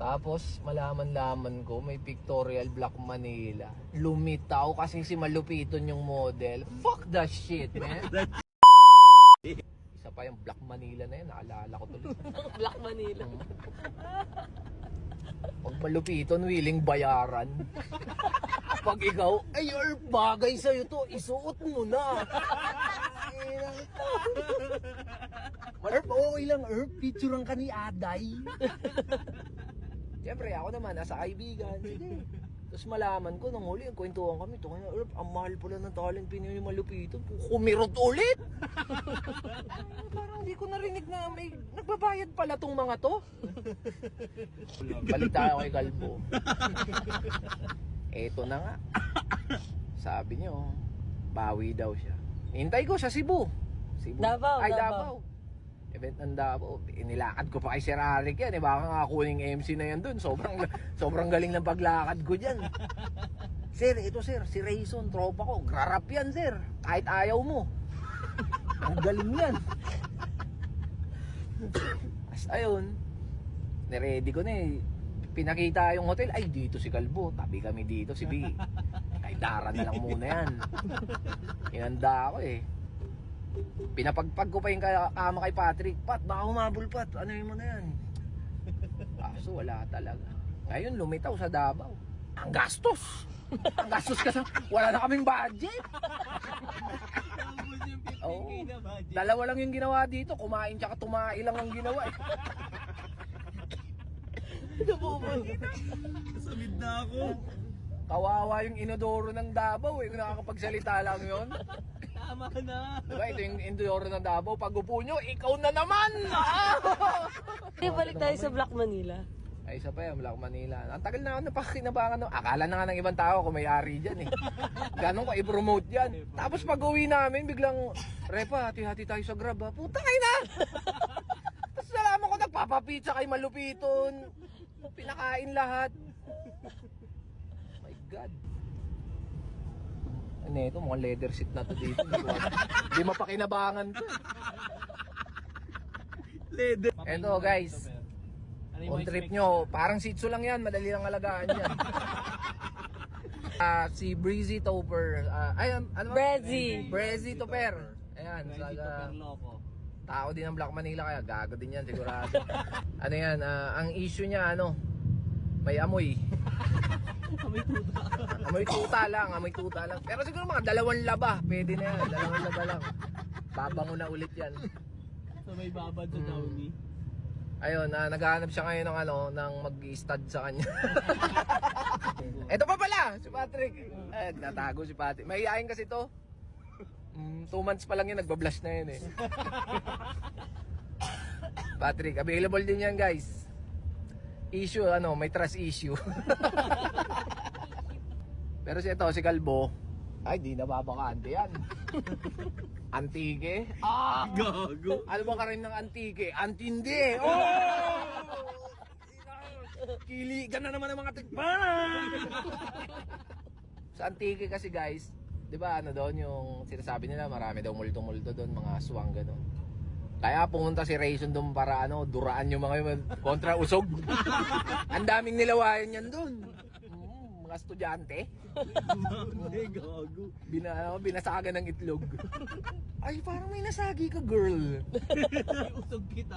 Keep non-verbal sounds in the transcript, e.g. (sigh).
Tapos malaman-laman ko may pictorial Black Manila. Lumitaw kasi si Malupiton yung model. Fuck that shit, man. Isa pa yung Black Manila na yun, naalala ko tuloy. (laughs) Black Manila. Pag Malupiton, willing bayaran. (laughs) Pag ikaw, ay Earp, bagay sa'yo to, isuot mo na. (laughs) Earp, okay lang Earp, picturean ka ni Aday. Siyempre, ako naman, nasa kaibigan. Sige. Tapos malaman ko, nung huli, kwentuhan kami, ito Earp, ang mahal pala ng talent pinili ni Malupiton. Kumirot ulit! (laughs) Parang hindi ko narinig na may nagbabayad pala tong mga to. Balik tayo kay Galbo. (laughs) Eto na nga. Sabi niyo, bawi daw siya. Hintay ko sa Cebu. Cebu. Davao, Ay, Davao. Davao. Event ng Davao. Inilakad ko pa kay Sir Arik yan. Eh, baka nga kuning MC na yan dun. Sobrang, (laughs) sobrang galing ng paglakad ko dyan. (laughs) Sir, ito sir, si Rayson, tropa ko. Grarap yan, sir. Kahit ayaw mo. (laughs) Ang galing yan. As ayun, niready ko na eh. Pinakita yung hotel, ay dito si Kalbo, tabi kami dito, si B. Kay Dara na lang muna yan. Inanda ako eh. Pinapagpag ko pa yung kama kay Patrick, Pat, baka humabol Pat, ano mo na yan? (laughs) Kaso wala talaga. Ngayon lumitaw sa Davao. Ang gastos! Ang gastos kasi wala na kaming budget. (laughs) Oo. Dalawa lang yung ginawa dito, kumain tsaka tumae lang ang ginawa eh. (laughs) Samid na ako. Kawawa yung inodoro ng Davao eh, kung nakakapagsalita lang yon. Tama na. Diba, ito yung inodoro ng Davao, pag upo nyo, ikaw na naman! (laughs) Ah! Hindi, balik tayo sa Black Manila. Ay, isa pa yan, Black Manila. Ang tagal na ako napakinabangan. No? Akala na nga ng ibang tao kung may-ari dyan eh. Ganon ko i-promote yan. Tapos pag uwi namin, biglang, Repa, hati-hati tayo sa grab ha. Puta kayo na! (laughs) Tapos nalaman ko, nagpapapizza kay Malupiton. Pinakain lahat. My God. Ano ito, mukhang leather seat na to dito. Hindi mapakinabangan to. Leather. Eto guys, On trip nyo, parang sitso lang yan, madali lang alagaan yan. (laughs) Ah, si Breezy Topper, ah, ay, ano ba? Breezy. Breezy Topper. Ayan, sa Loko. tao din ng Black Manila kaya gago din yan sigurado. (laughs) ano yan, ah, ang issue niya ano, may amoy. (laughs) amoy tuta lang, amoy tuta lang. Pero siguro mga dalawang laba, pwede na yan, dalawang laba lang. Babango na ulit yan. So may babad sa Downy. Ayun, na naghahanap siya ngayon ng ano, ng mag-stud sa kanya. (laughs) Ito pa pala, si Patrick. Eh, natago si Patrick. Mahihayin kasi to. Mm, two months pa lang yun, nagbablush na yun eh. (laughs) Patrick, available din yan guys. Issue, ano, may trust issue. (laughs) Pero si ito, si Kalbo, ay, di nababakante yan. (laughs) Antique? Ah! Gago. Ano ba ka rin ng antike? Antindi! (laughs) Oh! Kiligan na naman ng mga tikbaran! Sa antike kasi guys, di ba ano doon yung sinasabi nila marami daw multo-multo doon, mga aswang gano'n. Kaya pumunta si Rayson doon para ano, duraan yung mga yun, kontra usog. (laughs) Ang daming nilawayan yan doon. Mm, mga estudyante. Ay, gago. Bina, ano, binasagan ng itlog. Ay, parang may nasagi ka, girl. (laughs) Usog kita.